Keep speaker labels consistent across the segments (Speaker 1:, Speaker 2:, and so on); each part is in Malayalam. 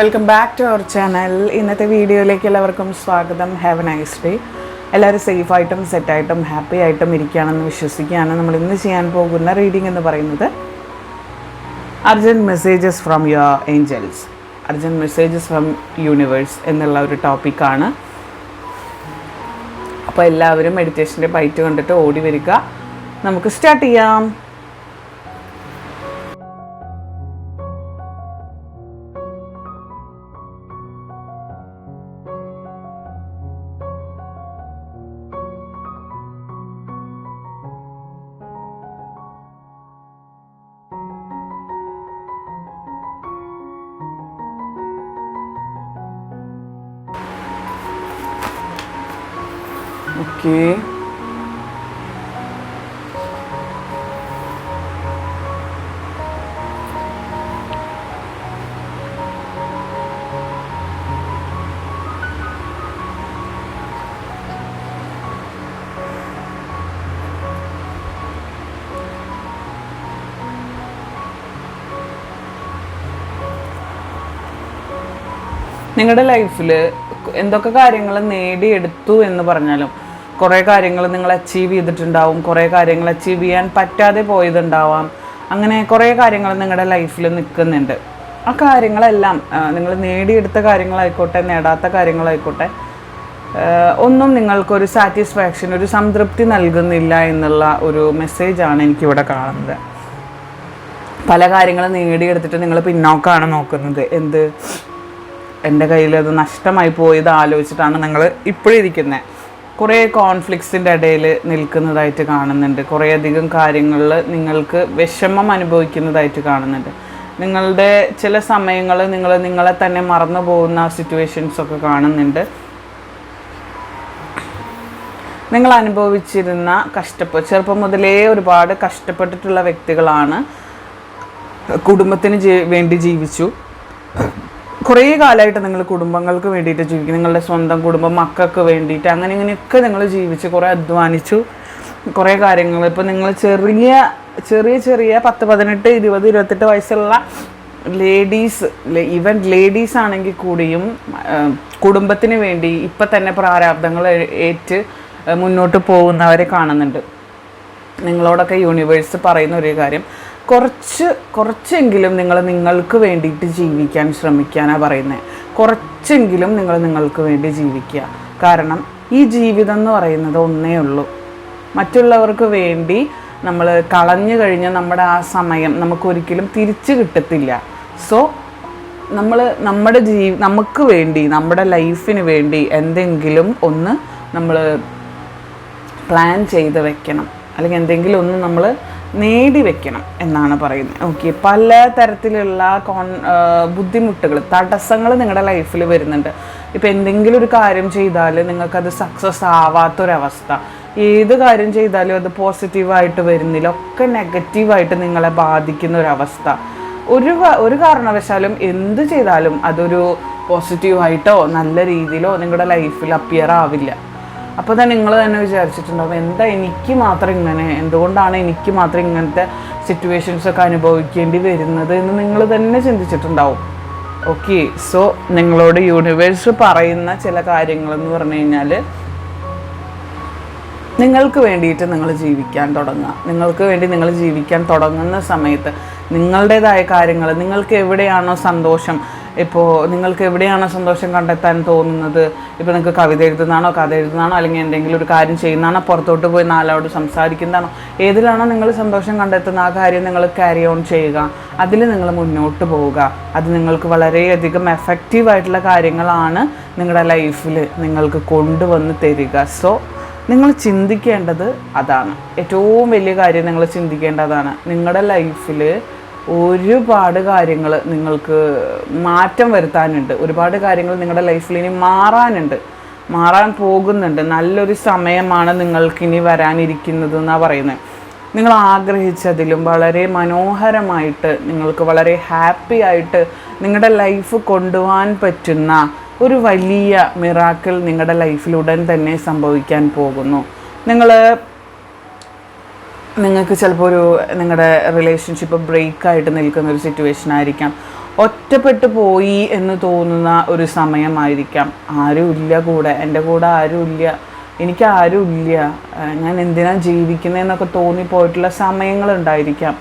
Speaker 1: Welcome back to our channel ഇന്നത്തെ വീഡിയോയിലേക്ക് എല്ലാവർക്കും സ്വാഗതം. ഹാവ് എ നൈസ് ഡേ എല്ലാവരും സേഫായിട്ടും സെറ്റായിട്ടും ഹാപ്പി ആയിട്ടും ഇരിക്കുകയാണെന്ന് വിശ്വസിക്കുകയാണ്. നമ്മൾ ഇന്ന് ചെയ്യാൻ പോകുന്ന റീഡിംഗ് എന്ന് പറയുന്നത് urgent messages from your angels urgent messages from universe എന്നുള്ള ഒരു ടോപ്പിക്കാണ് അപ്പോൾ എല്ലാവരും മെഡിറ്റേഷന്റെ ബൈറ്റ് കണ്ടിട്ട് ഓടി വരിക. നമുക്ക് സ്റ്റാർട്ട് ചെയ്യാം. ഓക്കേ നിങ്ങളുടെ ലൈഫിൽ എന്തൊക്കെ കാര്യങ്ങൾ നേടിയെടുത്തു എന്ന് പറഞ്ഞാലും കുറേ കാര്യങ്ങൾ നിങ്ങൾ അച്ചീവ് ചെയ്തിട്ടുണ്ടാവും. കുറേ കാര്യങ്ങൾ അച്ചീവ് ചെയ്യാൻ പറ്റാതെ പോയതുണ്ടാവാം. അങ്ങനെ കുറേ കാര്യങ്ങൾ നിങ്ങളുടെ ലൈഫിൽ നിൽക്കുന്നുണ്ട്. ആ കാര്യങ്ങളെല്ലാം നിങ്ങൾ നേടിയെടുത്ത കാര്യങ്ങളായിക്കോട്ടെ നേടാത്ത കാര്യങ്ങളായിക്കോട്ടെ ഒന്നും നിങ്ങൾക്കൊരു സാറ്റിസ്ഫാക്ഷൻ ഒരു സംതൃപ്തി നൽകുന്നില്ല എന്നുള്ള ഒരു മെസ്സേജാണ് എനിക്കിവിടെ കാണുന്നത്. പല കാര്യങ്ങളും നേടിയെടുത്തിട്ട് നിങ്ങൾ പിന്നോക്കമാണ് നോക്കുന്നത്. എന്ത്? എന്റെ കയ്യിൽ അത് നഷ്ടമായി പോയത് ആലോചിച്ചിട്ടാണ് നിങ്ങൾ ഇപ്പോഴിരിക്കുന്നത് കുറേ കോൺഫ്ലിക്ട്സിന്റെ ഇടയിൽ നിൽക്കുന്നതായിട്ട് കാണുന്നുണ്ട്. കുറേയധികം കാര്യങ്ങളിൽ നിങ്ങൾക്ക് വിഷമം അനുഭവിക്കുന്നതായിട്ട് കാണുന്നുണ്ട്. നിങ്ങളുടെ ചില സമയങ്ങൾ നിങ്ങൾ നിങ്ങളെ തന്നെ മറന്നു പോകുന്ന സിറ്റുവേഷൻസൊക്കെ കാണുന്നുണ്ട്. നിങ്ങൾ അനുഭവിച്ചിരുന്ന കഷ്ടപ്പ് ചെറുപ്പം മുതലേ ഒരുപാട് കഷ്ടപ്പെട്ടിട്ടുള്ള വ്യക്തികളാണ് കുടുംബത്തിന് വേണ്ടി ജീവിച്ചു. കുറേ കാലമായിട്ട് നിങ്ങൾ കുടുംബങ്ങൾക്ക് വേണ്ടിയിട്ട് ജീവിക്കും. നിങ്ങളുടെ സ്വന്തം കുടുംബം മക്കൾക്ക് വേണ്ടിയിട്ട് അങ്ങനെ ഇങ്ങനെയൊക്കെ നിങ്ങൾ ജീവിച്ച് കുറേ അധ്വാനിച്ചു കുറേ കാര്യങ്ങൾ. ഇപ്പോൾ നിങ്ങൾ ചെറിയ ചെറിയ ചെറിയ പത്ത് പതിനെട്ട് ഇരുപത് ഇരുപത്തെട്ട് വയസ്സുള്ള ലേഡീസ് ഈവൻ ലേഡീസ് ആണെങ്കിൽ കൂടിയും കുടുംബത്തിന് വേണ്ടി ഇപ്പം തന്നെ പ്രാരാബ്ദങ്ങൾ ഏറ്റ് മുന്നോട്ട് പോകുന്നവരെ കാണുന്നുണ്ട്. നിങ്ങളോടൊക്കെ യൂണിവേഴ്സ് പറയുന്ന ഒരു കാര്യം. കുറച്ച് കുറച്ചെങ്കിലും നിങ്ങൾ നിങ്ങൾക്ക് വേണ്ടിയിട്ട് ജീവിക്കാൻ ശ്രമിക്കാനാണ് പറയുന്നത് കുറച്ചെങ്കിലും നിങ്ങൾ നിങ്ങൾക്ക് വേണ്ടി ജീവിക്കുക. കാരണം ഈ ജീവിതം എന്ന് പറയുന്നത് ഒന്നേ ഉള്ളൂ. മറ്റുള്ളവർക്ക് വേണ്ടി നമ്മൾ കളഞ്ഞു കഴിഞ്ഞ നമ്മുടെ ആ സമയം നമുക്കൊരിക്കലും തിരിച്ചു കിട്ടത്തില്ല. സോ നമ്മൾ നമ്മുടെ ജീ നമുക്ക് വേണ്ടി നമ്മുടെ ലൈഫിന് വേണ്ടി എന്തെങ്കിലും ഒന്ന് നമ്മൾ പ്ലാൻ ചെയ്ത് വെക്കണം. അല്ലെങ്കിൽ എന്തെങ്കിലും ഒന്ന് നമ്മൾ നേടി വെക്കണം എന്നാണ് പറയുന്നത്. ഓക്കെ പല തരത്തിലുള്ള കോൺ ബുദ്ധിമുട്ടുകൾ തടസ്സങ്ങൾ നിങ്ങളുടെ ലൈഫിൽ വരുന്നുണ്ട്. ഇപ്പം എന്തെങ്കിലും ഒരു കാര്യം ചെയ്താൽ നിങ്ങൾക്കത് സക്സസ് ആവാത്തൊരവസ്ഥ. ഏത് കാര്യം ചെയ്താലും അത് പോസിറ്റീവായിട്ട് വരുന്നില്ല ഒക്കെ നെഗറ്റീവായിട്ട് നിങ്ങളെ ബാധിക്കുന്ന ഒരവസ്ഥ ഒരു ഒരു കാരണവശാലും എന്ത് ചെയ്താലും അതൊരു പോസിറ്റീവായിട്ടോ നല്ല രീതിയിലോ നിങ്ങളുടെ ലൈഫിൽ അപ്പിയർ ആവില്ല. അപ്പോൾ തന്നെ നിങ്ങൾ തന്നെ വിചാരിച്ചിട്ടുണ്ടാവും എന്താ എനിക്ക് മാത്രം ഇങ്ങനെ എന്തുകൊണ്ടാണ് എനിക്ക് മാത്രം ഇങ്ങനത്തെ സിറ്റുവേഷൻസൊക്കെ അനുഭവിക്കേണ്ടി വരുന്നത് എന്ന് നിങ്ങൾ തന്നെ ചിന്തിച്ചിട്ടുണ്ടാവും. ഓക്കെ സോ നിങ്ങളോട് യൂണിവേഴ്സ് പറയുന്ന ചില കാര്യങ്ങളെന്ന് പറഞ്ഞു കഴിഞ്ഞാൽ നിങ്ങൾക്ക് വേണ്ടിയിട്ട് നിങ്ങൾ ജീവിക്കാൻ തുടങ്ങുക. നിങ്ങൾക്ക് വേണ്ടി നിങ്ങൾ ജീവിക്കാൻ തുടങ്ങുന്ന സമയത്ത് നിങ്ങളുടേതായ കാര്യങ്ങൾ നിങ്ങൾക്ക് എവിടെയാണോ സന്തോഷം ഇപ്പോൾ നിങ്ങൾക്ക് എവിടെയാണ് സന്തോഷം കണ്ടെത്താൻ തോന്നുന്നത്? ഇപ്പോൾ നിങ്ങൾക്ക് കവിത എഴുതുന്നതാണോ കഥ എഴുതുന്നതാണോ അല്ലെങ്കിൽ എന്തെങ്കിലും ഒരു കാര്യം ചെയ്യുന്നതാണോ പുറത്തോട്ട് പോയി നാലോട് സംസാരിക്കുന്നതാണോ? ഏതിലാണോ നിങ്ങൾ സന്തോഷം കണ്ടെത്തുന്ന ആ കാര്യം നിങ്ങൾ ക്യാരി ഓൺ ചെയ്യുക. അതിൽ നിങ്ങൾ മുന്നോട്ട് പോവുക. അത് നിങ്ങൾക്ക് വളരെയധികം എഫക്റ്റീവായിട്ടുള്ള കാര്യങ്ങളാണ് നിങ്ങളുടെ ലൈഫിൽ നിങ്ങൾക്ക് കൊണ്ടുവന്ന് തരിക. സോ നിങ്ങൾ ചിന്തിക്കേണ്ടത് അതാണ്. ഏറ്റവും വലിയ കാര്യം നിങ്ങൾ ചിന്തിക്കേണ്ടതാണ്. നിങ്ങളുടെ ലൈഫിൽ ഒരുപാട് കാര്യങ്ങൾ നിങ്ങൾക്ക് മാറ്റം വരുത്താനുണ്ട്. ഒരുപാട് കാര്യങ്ങൾ നിങ്ങളുടെ ലൈഫിൽ ഇനി മാറാനുണ്ട്. മാറാൻ പോകുന്നുണ്ട്. നല്ലൊരു സമയമാണ് നിങ്ങൾക്കിനി വരാനിരിക്കുന്നത് എന്നാണ് പറയുന്നത് നിങ്ങൾ ആഗ്രഹിച്ചതിലും വളരെ മനോഹരമായിട്ട് നിങ്ങൾക്ക് വളരെ ഹാപ്പി ആയിട്ട് നിങ്ങളുടെ ലൈഫ് കൊണ്ടുപോകാൻ പറ്റുന്ന ഒരു വലിയ മിറാക്കിൾ നിങ്ങളുടെ ലൈഫിലുടൻ തന്നെ സംഭവിക്കാൻ പോകുന്നു. നിങ്ങൾ നിങ്ങൾക്ക് ചിലപ്പോൾ ഒരു നിങ്ങളുടെ റിലേഷൻഷിപ്പ് ബ്രേക്ക് ആയിട്ട് നിൽക്കുന്ന ഒരു സിറ്റുവേഷൻ ആയിരിക്കാം. ഒറ്റപ്പെട്ടു പോയി എന്ന് തോന്നുന്ന ഒരു സമയമായിരിക്കാം. ആരുമില്ല കൂടെ എന്റെ കൂടെ ആരുമില്ല എനിക്ക് ആരുമില്ല ഞാൻ എന്നൊക്കെ ജീവിക്കുന്നതെന്നൊക്കെ തോന്നിപ്പോയിട്ടുള്ള സമയങ്ങളുണ്ടായിരിക്കാം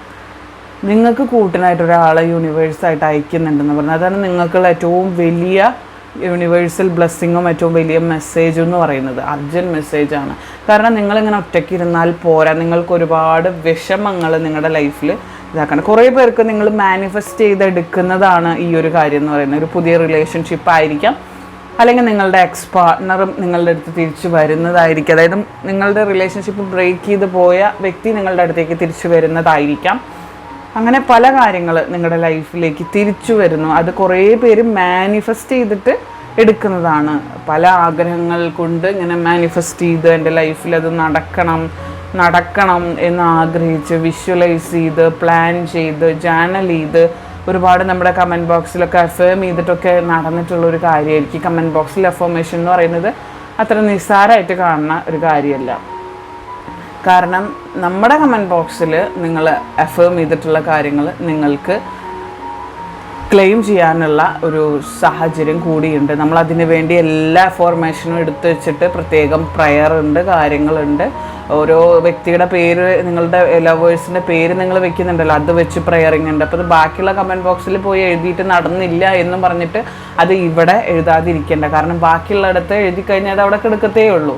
Speaker 1: നിങ്ങൾക്ക് കൂട്ടിനായിട്ട് ഒരാളെ യൂണിവേഴ്സായിട്ട് അയക്കുന്നുണ്ടെന്ന് പറഞ്ഞാൽ അതാണ് നിങ്ങൾക്കുള്ള ഏറ്റവും വലിയ യൂണിവേഴ്സൽ ബ്ലെസ്സിങ്ങും ഏറ്റവും വലിയ മെസ്സേജ് എന്ന് പറയുന്നത് അർജന്റ് മെസ്സേജാണ് കാരണം നിങ്ങളിങ്ങനെ ഒറ്റയ്ക്ക് ഇരുന്നാൽ പോരാ. നിങ്ങൾക്ക് ഒരുപാട് വിഷമങ്ങൾ നിങ്ങളുടെ ലൈഫിൽ ഇതാക്കണം. കുറേ പേർക്ക് നിങ്ങൾ മാനിഫെസ്റ്റ് ചെയ്തെടുക്കുന്നതാണ് ഈ ഒരു കാര്യം എന്ന് പറയുന്നത്. ഒരു പുതിയ റിലേഷൻഷിപ്പ് ആയിരിക്കാം. അല്ലെങ്കിൽ നിങ്ങളുടെ എക്സ് പാർട്ട്ണറും നിങ്ങളുടെ അടുത്ത് തിരിച്ചു വരുന്നതായിരിക്കും. അതായത് നിങ്ങളുടെ റിലേഷൻഷിപ്പ് ബ്രേക്ക് ചെയ്ത് പോയ വ്യക്തി നിങ്ങളുടെ അടുത്തേക്ക് തിരിച്ചു വരുന്നതായിരിക്കാം. അങ്ങനെ പല കാര്യങ്ങൾ നിങ്ങളുടെ ലൈഫിലേക്ക് തിരിച്ചു വരുന്നു. അത് കുറേ പേര് മാനിഫെസ്റ്റ് ചെയ്തിട്ട് എടുക്കുന്നതാണ്. പല ആഗ്രഹങ്ങൾ കൊണ്ട് ഇങ്ങനെ മാനിഫെസ്റ്റ് ചെയ്ത് എന്റെ ലൈഫിൽ അത് നടക്കണം നടക്കണം എന്ന് ആഗ്രഹിച്ച് വിഷ്വലൈസ് ചെയ്ത് പ്ലാൻ ചെയ്ത് ജേണൽ ചെയ്ത് ഒരുപാട് നമ്മുടെ കമന്റ് ബോക്സിലൊക്കെ അഫേം ചെയ്തിട്ടൊക്കെ നടന്നിട്ടുള്ള ഒരു കാര്യമായിരിക്കും. കമന്റ് ബോക്സിൽ അഫോമേഷൻ എന്ന് പറയുന്നത് അത്ര നിസ്സാരമായിട്ട് കാണുന്ന ഒരു കാര്യമല്ല. കാരണം നമ്മുടെ കമന്റ് ബോക്സിൽ നിങ്ങൾ അഫേം ചെയ്തിട്ടുള്ള കാര്യങ്ങൾ നിങ്ങൾക്ക് ക്ലെയിം ചെയ്യാനുള്ള ഒരു സാഹചര്യം കൂടിയുണ്ട്. നമ്മൾ അതിന് വേണ്ടി എല്ലാ ഫോർമേഷനും എടുത്തു വെച്ചിട്ട് പ്രത്യേകം പ്രയർ ഉണ്ട് കാര്യങ്ങളുണ്ട് ഓരോ വ്യക്തിയുടെ പേര് നിങ്ങളുടെ ലവേഴ്സിന്റെ പേര് നിങ്ങൾ വെക്കുന്നുണ്ടല്ലോ. അത് വെച്ച് പ്രയറിങ് ഉണ്ട്. അപ്പോൾ അത് ബാക്കിയുള്ള കമന്റ് ബോക്സിൽ പോയി എഴുതിയിട്ട് നടന്നില്ല എന്നും പറഞ്ഞിട്ട് അത് ഇവിടെ എഴുതാതിരിക്കേണ്ട. കാരണം ബാക്കിയുള്ളിടത്ത് എഴുതി കഴിഞ്ഞാൽ അത് അവിടെ കിടക്കത്തേ ഉള്ളൂ.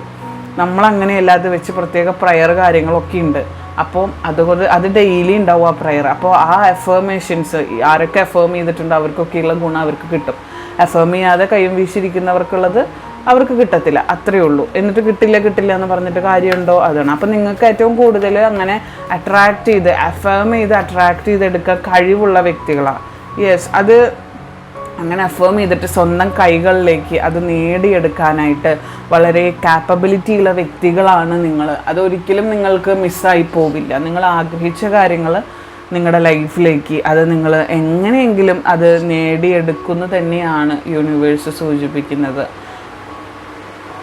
Speaker 1: നമ്മളങ്ങനെയല്ല അത് വെച്ച് പ്രത്യേക പ്രയർ കാര്യങ്ങളൊക്കെ ഉണ്ട് അപ്പോൾ അതുകൊണ്ട് അത് ഡെയിലി ഉണ്ടാവും ആ പ്രയർ അപ്പോൾ ആ എഫേമേഷൻസ് ആരൊക്കെ എഫേം ചെയ്തിട്ടുണ്ടോ അവർക്കൊക്കെയുള്ള ഗുണം അവർക്ക് കിട്ടും. എഫേം ചെയ്യാതെ കൈയും വീശിരിക്കുന്നവർക്കുള്ളത് അവർക്ക് കിട്ടത്തില്ല. അത്രയേ ഉള്ളൂ. എന്നിട്ട് കിട്ടില്ല കിട്ടില്ല എന്ന് പറഞ്ഞിട്ട് കാര്യമുണ്ടോ? അതാണ്. അപ്പം നിങ്ങൾക്ക് ഏറ്റവും കൂടുതൽ അങ്ങനെ അട്രാക്ട് ചെയ്ത് എഫേം ചെയ്ത് അട്രാക്ട് ചെയ്തെടുക്കാൻ കഴിവുള്ള വ്യക്തികളാണ്. യെസ് അത് അങ്ങനെ അഫേം ചെയ്തിട്ട് സ്വന്തം കൈകളിലേക്ക് അത് നേടിയെടുക്കാനായിട്ട് വളരെ കാപ്പബിലിറ്റി ഉള്ള വ്യക്തികളാണ് നിങ്ങൾ അതൊരിക്കലും നിങ്ങൾക്ക് മിസ്സായി പോവില്ല. നിങ്ങൾ ആഗ്രഹിച്ച കാര്യങ്ങൾ നിങ്ങളുടെ ലൈഫിലേക്ക് അത് നിങ്ങൾ എങ്ങനെയെങ്കിലും അത് നേടിയെടുക്കുന്നു തന്നെയാണ് യൂണിവേഴ്സ് സൂചിപ്പിക്കുന്നത്.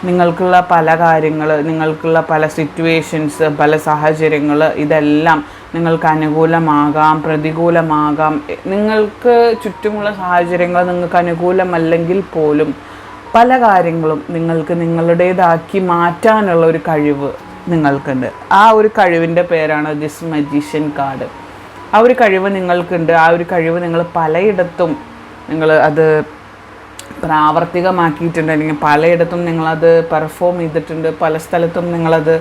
Speaker 1: നിങ്ങൾക്കുള്ള പല കാര്യങ്ങൾ നിങ്ങൾക്കുള്ള പല സിറ്റുവേഷൻസ് പല സാഹചര്യങ്ങൾ ഇതെല്ലാം നിങ്ങൾക്ക് അനുകൂലമാകാം പ്രതികൂലമാകാം. നിങ്ങൾക്ക് ചുറ്റുമുള്ള സാഹചര്യങ്ങൾ നിങ്ങൾക്ക് അനുകൂലമല്ലെങ്കിൽ പോലും പല കാര്യങ്ങളും നിങ്ങൾക്ക് നിങ്ങളുടേതാക്കി മാറ്റാനുള്ള ഒരു കഴിവ് നിങ്ങൾക്കുണ്ട്. ആ ഒരു കഴിവിന്റെ പേരാണ് ദിസ് മജീഷ്യൻ കാർഡ് ആ ഒരു കഴിവ് നിങ്ങൾക്കുണ്ട്. ആ ഒരു കഴിവ് നിങ്ങൾ പലയിടത്തും നിങ്ങൾ അത് പ്രാവർത്തികമാക്കിയിട്ടുണ്ട്. അല്ലെങ്കിൽ പലയിടത്തും നിങ്ങളത് പെർഫോം ചെയ്തിട്ടുണ്ട്. പല സ്ഥലത്തും നിങ്ങളത്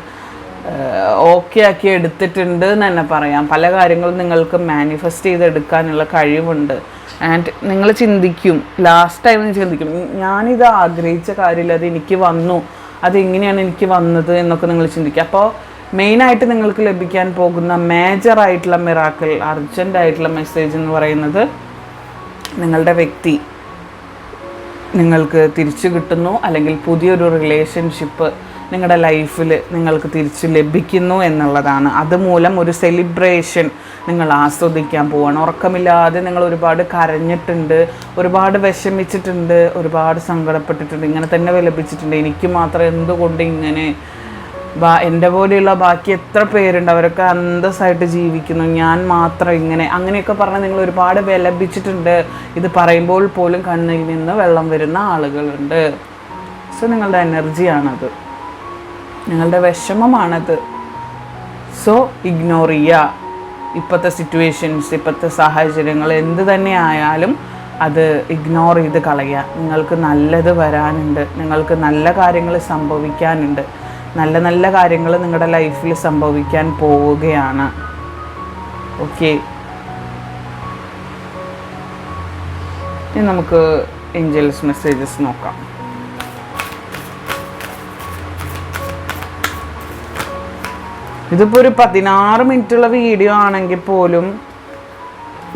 Speaker 1: ഓക്കെ ആക്കി എടുത്തിട്ടുണ്ട് എന്ന് തന്നെ പറയാം. പല കാര്യങ്ങളും നിങ്ങൾക്ക് മാനിഫെസ്റ്റ് ചെയ്തെടുക്കാനുള്ള കഴിവുണ്ട്. ആൻഡ് നിങ്ങൾ ചിന്തിക്കും. ലാസ്റ്റ് ടൈം ചിന്തിക്കും. ഞാനിത് ആഗ്രഹിച്ച കാര്യമില്ല. അത് എനിക്ക് വന്നു. അതെങ്ങനെയാണ് എനിക്ക് വന്നത്? എന്നൊക്കെ നിങ്ങൾ ചിന്തിക്കുക അപ്പോൾ മെയിനായിട്ട് നിങ്ങൾക്ക് ലഭിക്കാൻ പോകുന്ന മേജർ ആയിട്ടുള്ള മിറാക്കിൾ അർജന്റ് ആയിട്ടുള്ള മെസ്സേജ് എന്ന് പറയുന്നത് നിങ്ങളുടെ വ്യക്തി നിങ്ങൾക്ക് തിരിച്ചു കിട്ടുന്നു. അല്ലെങ്കിൽ പുതിയൊരു റിലേഷൻഷിപ്പ് നിങ്ങളുടെ ലൈഫിൽ നിങ്ങൾക്ക് തിരിച്ച് ലഭിക്കുന്നു എന്നുള്ളതാണ്. അതുമൂലം ഒരു സെലിബ്രേഷൻ നിങ്ങൾ ആസ്വദിക്കാൻ പോവാണ്. ഉറക്കമില്ലാതെ നിങ്ങൾ ഒരുപാട് കരഞ്ഞിട്ടുണ്ട് ഒരുപാട് വിഷമിച്ചിട്ടുണ്ട് ഒരുപാട് സങ്കടപ്പെട്ടിട്ടുണ്ട് ഇങ്ങനെ തന്നെ വിലപിച്ചിട്ടുണ്ട്. എനിക്ക് മാത്രം എന്തുകൊണ്ട് ഇങ്ങനെ ബാ എന്റെ പോലെയുള്ള ബാക്കി എത്ര പേരുണ്ട് അവരൊക്കെ അന്തസ്സായിട്ട് ജീവിക്കുന്നു. ഞാൻ മാത്രം ഇങ്ങനെ അങ്ങനെയൊക്കെ പറഞ്ഞ് നിങ്ങൾ ഒരുപാട് വിലപിച്ചിട്ടുണ്ട്. ഇത് പറയുമ്പോൾ പോലും കണ്ണിൽ നിന്ന് വെള്ളം വരുന്ന ആളുകളുണ്ട്. സോ നിങ്ങളുടെ എനർജിയാണത് നിങ്ങളുടെ വിഷമമാണത്. സോ ഇഗ്നോർ ചെയ്യുക. ഇപ്പോഴത്തെ സിറ്റുവേഷൻസ് ഇപ്പോഴത്തെ സാഹചര്യങ്ങൾ എന്ത് തന്നെ ആയാലും അത് ഇഗ്നോർ ചെയ്ത് കളയുക. നിങ്ങൾക്ക് നല്ലത് വരാനുണ്ട്. നിങ്ങൾക്ക് നല്ല കാര്യങ്ങൾ സംഭവിക്കാനുണ്ട്. നല്ല നല്ല കാര്യങ്ങൾ നിങ്ങളുടെ ലൈഫിൽ സംഭവിക്കാൻ പോവുകയാണ്. ഓക്കെ ഇനി നമുക്ക് ഏഞ്ചൽസ് മെസ്സേജസ് നോക്കാം. ഇതിപ്പോൾ ഒരു പതിനാറ് മിനിറ്റുള്ള വീഡിയോ ആണെങ്കിൽ പോലും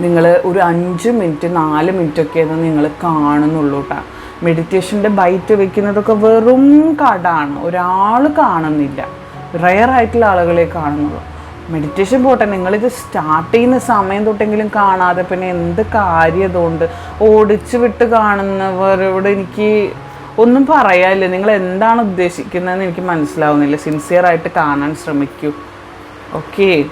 Speaker 1: നിങ്ങൾ ഒരു അഞ്ച് മിനിറ്റ് നാല് മിനിറ്റ് ഒക്കെ നിങ്ങൾ കാണുന്നുള്ളൂ കേട്ടോ മെഡിറ്റേഷന്റെ ബൈറ്റ് വെക്കുന്നതൊക്കെ വെറും കടാണ്. ഒരാൾ കാണുന്നില്ല. റയർ ആയിട്ടുള്ള ആളുകളെ കാണുന്നുള്ളൂ. മെഡിറ്റേഷൻ പോട്ടെ നിങ്ങളിത് സ്റ്റാർട്ട് ചെയ്യുന്ന സമയം തൊട്ടെങ്കിലും കാണാതെ പിന്നെ എന്ത് കാര്യം ഇതുകൊണ്ട് ഓടിച്ചു വിട്ട് കാണുന്നവരോട് എനിക്ക് ഒന്നും പറയാനില്ല. നിങ്ങൾ എന്താണ് ഉദ്ദേശിക്കുന്നതെന്ന് എനിക്ക് മനസ്സിലാവുന്നില്ല. സിൻസിയർ ആയിട്ട് കാണാൻ ശ്രമിക്കൂ. ഓക്കേ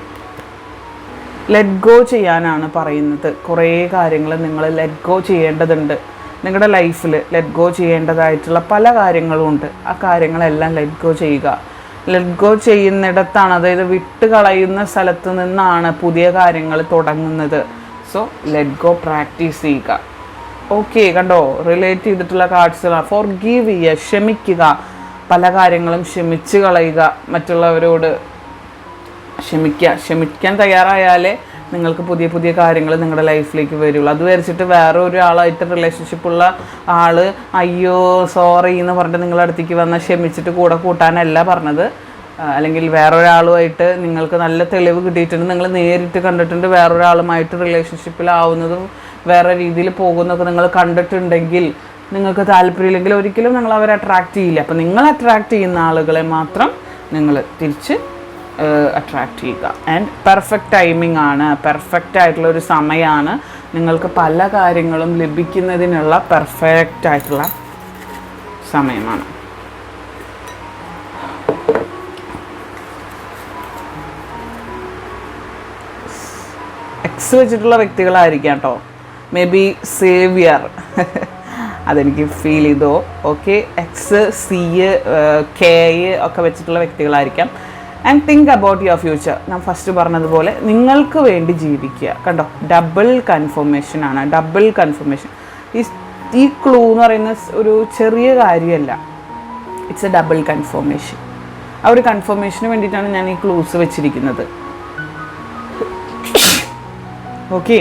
Speaker 1: ലെറ്റ് ഗോ ചെയ്യാനാണ് പറയുന്നത്. കുറേ കാര്യങ്ങൾ നിങ്ങൾ ലെറ്റ് ഗോ ചെയ്യേണ്ടതുണ്ട്. നിങ്ങളുടെ ലൈഫിൽ ലെറ്റ് ഗോ ചെയ്യേണ്ടതായിട്ടുള്ള പല കാര്യങ്ങളും ഉണ്ട്. ആ കാര്യങ്ങളെല്ലാം ലെറ്റ് ഗോ ചെയ്യുക. ലെറ്റ് ഗോ ചെയ്യുന്നിടത്താണ് അതായത് വിട്ട് കളയുന്ന സ്ഥലത്ത് നിന്നാണ് പുതിയ കാര്യങ്ങൾ തുടങ്ങുന്നത്. സോ ലെറ്റ് ഗോ പ്രാക്ടീസ് ചെയ്യുക. ഓക്കെ കണ്ടോ? റിലേറ്റ് ചെയ്തിട്ടുള്ള കാർഡ്സ് ഫോർ ഗീവ് ചെയ്യുക ക്ഷമിക്കുക. പല കാര്യങ്ങളും ക്ഷമിച്ച് കളയുക. മറ്റുള്ളവരോട് ക്ഷമിക്കുക. ക്ഷമിക്കാൻ തയ്യാറായാലേ നിങ്ങൾക്ക് പുതിയ പുതിയ കാര്യങ്ങൾ നിങ്ങളുടെ ലൈഫിലേക്ക് വരുള്ളൂ. അത് വരച്ചിട്ട് വേറെ ഒരാളായിട്ട് റിലേഷൻഷിപ്പുള്ള ആൾ അയ്യോ സോറി എന്ന് പറഞ്ഞിട്ട് നിങ്ങളുടെ അടുത്തേക്ക് വന്നാൽ ക്ഷമിച്ചിട്ട് കൂടെ കൂട്ടാനല്ല പറഞ്ഞത്. അല്ലെങ്കിൽ വേറൊരാളുമായിട്ട് നിങ്ങൾക്ക് നല്ല തെളിവ് കിട്ടിയിട്ടുണ്ട്. നിങ്ങൾ നേരിട്ട് കണ്ടിട്ടുണ്ട് വേറൊരാളുമായിട്ട് റിലേഷൻഷിപ്പിലാവുന്നതും വേറെ രീതിയിൽ പോകുന്നൊക്കെ നിങ്ങൾ കണ്ടിട്ടുണ്ടെങ്കിൽ നിങ്ങൾക്ക് താല്പര്യമില്ലെങ്കിൽ ഒരിക്കലും നിങ്ങൾ അവരെ അട്രാക്റ്റ് ചെയ്യില്ല. അപ്പം നിങ്ങൾ അട്രാക്റ്റ് ചെയ്യുന്ന ആളുകളെ മാത്രം നിങ്ങൾ തിരിച്ച് അട്രാക്റ്റ് ചെയ്യുക. ആൻഡ് പെർഫെക്റ്റ് ടൈമിംഗ് ആണ്. പെർഫെക്റ്റ് ആയിട്ടുള്ള ഒരു സമയമാണ് നിങ്ങൾക്ക് പല കാര്യങ്ങളും ലഭിക്കുന്നതിനുള്ള പെർഫെക്റ്റ് ആയിട്ടുള്ള സമയമാണ്. എക്സ് വെച്ചിട്ടുള്ള വ്യക്തികളായിരിക്കാം കേട്ടോ മേ ബി സേവിയർ അതെനിക്ക് ഫീൽ ചെയ്തോ. ഓക്കെ എക്സ് സി കെ ഒക്കെ വെച്ചിട്ടുള്ള വ്യക്തികളായിരിക്കാം. And think about your future ഞാൻ ഫസ്റ്റ് പറഞ്ഞതുപോലെ നിങ്ങൾക്ക് വേണ്ടി ജീവിക്കുക. കണ്ടോ? ഡബിൾ കൺഫർമേഷൻ ആണ്. ഡബിൾ കൺഫർമേഷൻ ഈ ഈ ക്ലൂ എന്ന് പറയുന്ന ഒരു ചെറിയ കാര്യമല്ല. ഇറ്റ്സ് എ ഡബിൾ കൺഫർമേഷൻ ആ ഒരു കൺഫർമേഷന് വേണ്ടിയിട്ടാണ് ഞാൻ ഈ ക്ലൂസ് വെച്ചിരിക്കുന്നത്. ഓക്കെ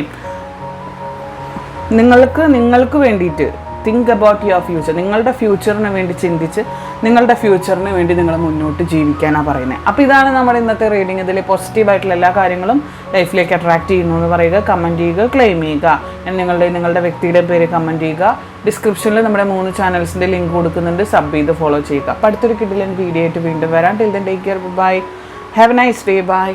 Speaker 1: നിങ്ങൾക്ക് നിങ്ങൾക്ക് വേണ്ടിയിട്ട് തിങ്ക് അബൌട്ട് യുവർ ഫ്യൂച്ചർ നിങ്ങളുടെ ഫ്യൂച്ചറിന് വേണ്ടി ചിന്തിച്ച് നിങ്ങളുടെ ഫ്യൂച്ചറിന് വേണ്ടി നിങ്ങൾ മുന്നോട്ട് ജീവിക്കാനാണ് പറയുന്നത് അപ്പോൾ ഇതാണ് നമ്മുടെ ഇന്നത്തെ റീഡിംഗ് ഇതിൽ പോസിറ്റീവായിട്ടുള്ള എല്ലാ കാര്യങ്ങളും ലൈഫിലേക്ക് അട്രാക്റ്റ് ചെയ്യുന്നു എന്ന് പറയുക. കമന്റ് ചെയ്യുക ക്ലെയിം ചെയ്യുക. നിങ്ങളുടെ നിങ്ങളുടെ വ്യക്തിയുടെ പേര് കമന്റ് ചെയ്യുക. ഡിസ്ക്രിപ്ഷനിൽ നമ്മുടെ മൂന്ന് ചാനൽസിന്റെ ലിങ്ക് കൊടുക്കുന്നുണ്ട്. സബ് ചെയ്ത് ഫോളോ ചെയ്യുക. അപ്പോൾ അടുത്തൊരു കിഡിലൻ വീഡിയോ ആയിട്ട് വീണ്ടും വരാം. Till then take care bye have a nice day bye